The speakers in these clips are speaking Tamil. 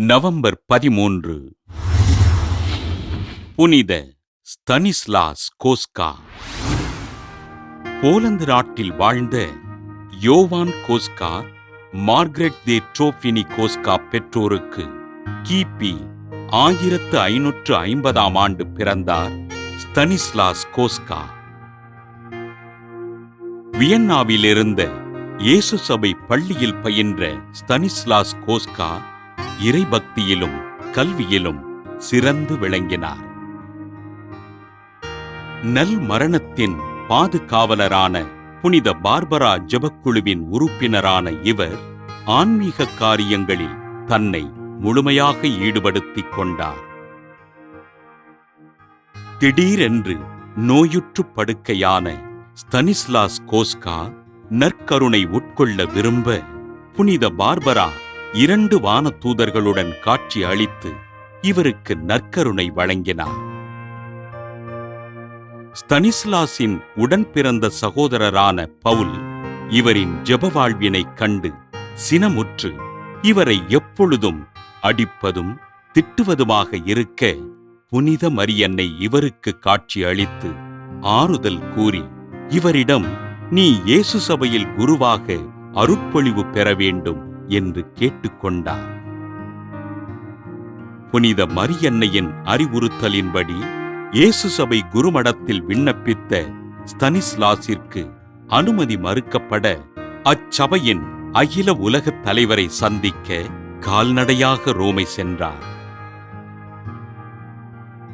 நவம்பர் பதிமூன்று. புனித ஸ்தனிஸ்லாஸ் கோஸ்கா. போலந்து நாட்டில் வாழ்ந்த யோவான் கோஸ்கா மார்கரெட் தே ட்ரோபினி கோஸ்கா பெற்றோருக்கு கிபி ஆயிரத்து ஐநூற்று ஐம்பதாம் ஆண்டு பிறந்தார் ஸ்தனிஸ்லாஸ் கோஸ்கா. வியன்னாவில் இருந்த இயேசு சபை பள்ளியில் பயின்ற ஸ்தனிஸ்லாஸ் கோஸ்கா இறைபக்தியிலும் கல்வியிலும் சிறந்து விளங்கினார். நல் மரணத்தின் பாதுகாவலரான புனித பார்பரா ஜபக்குழுவின் உறுப்பினரான இவர் ஆன்மீக காரியங்களில் தன்னை முழுமையாக ஈடுபடுத்திக் கொண்டார். திடீரென்று நோயுற்று படுக்கையான ஸ்தனிஸ்லாஸ் கோஸ்கா நற்கருணை உட்கொள்ள விரும்ப புனித பார்பரா இரண்டு வான தூதர்களுடன் காட்சி அளித்து இவருக்கு நற்கருணை வழங்கினார். ஸ்தனிஸ்லாஸின் உடன் பிறந்த சகோதரரான பவுல் இவரின் ஜெப வாழ்வினை கண்டு சினமுற்று இவரை எப்பொழுதும் அடிப்பதும் திட்டுவதுமாக இருக்க புனித மரியன்னை இவருக்கு காட்சி அளித்து ஆறுதல் கூறி இவரிடம் நீ இயேசு சபையில் குருவாக அருட்பொழிவு பெற வேண்டும். என்று கேட்டுக்கொண்டார் புனித மரியன்னையின் அறிவுறுத்தலின்படி இயேசு சபை குருமடத்தில் விண்ணப்பித்த ஸ்தனிஸ்லாஸிற்கு அனுமதி மறுக்கப்பட அச்சபையின் அகில உலகத் தலைவரை சந்திக்க கால்நடையாக ரோமை சென்றார்.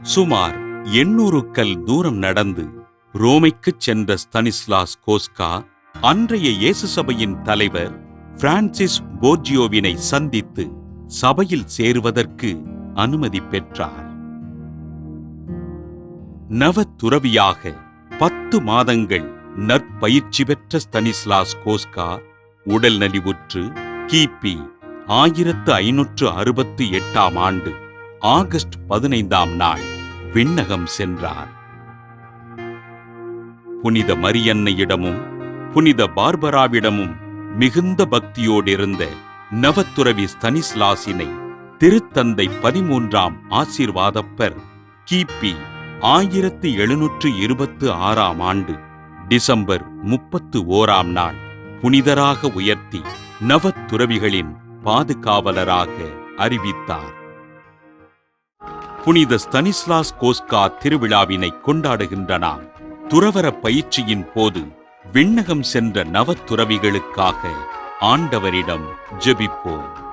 சுமார் எண்ணூறு கல் தூரம் நடந்து ரோமைக்குச் சென்ற ஸ்தனிஸ்லாஸ் கோஸ்கா அன்றைய இயேசு சபையின் தலைவர் பிரான்சிஸ் போர்ஜியோவினை சந்தித்து சபையில் சேருவதற்கு அனுமதி பெற்றார். நவத்துறவியாக பத்து மாதங்கள் நற்பயிற்சி பெற்ற ஸ்தனிஸ்லாஸ் கோஸ்கா உடல் நலிவுற்று கிபி ஆயிரத்து ஐநூற்று அறுபத்து எட்டாம் ஆண்டு ஆகஸ்ட் பதினைந்தாம் நாள் விண்ணகம் சென்றார். புனித மரியன்னையிடமும் புனித பார்பராவிடமும் மிகுந்த பக்தியோடிருந்த நவத்துறவி ஸ்தனிஸ்லாசினை திருத்தந்தை பதிமூன்றாம் ஆசிர்வாதப்பர் கிபி ஆயிரத்தி எழுநூற்று இருபத்து ஆறாம் ஆண்டு டிசம்பர் முப்பத்து ஓராம் நாள் புனிதராக உயர்த்தி நவத்துறவிகளின் பாதுகாவலராக அறிவித்தார். புனித ஸ்தனிஸ்லாஸ் கோஸ்கா திருவிழாவினை கொண்டாடுகின்ற நாம் துறவர பயிற்சியின் போது விண்ணகம் சென்ற நவத்துறவிகளுக்காக ஆண்டவரிடம் ஜெபிப்போம்.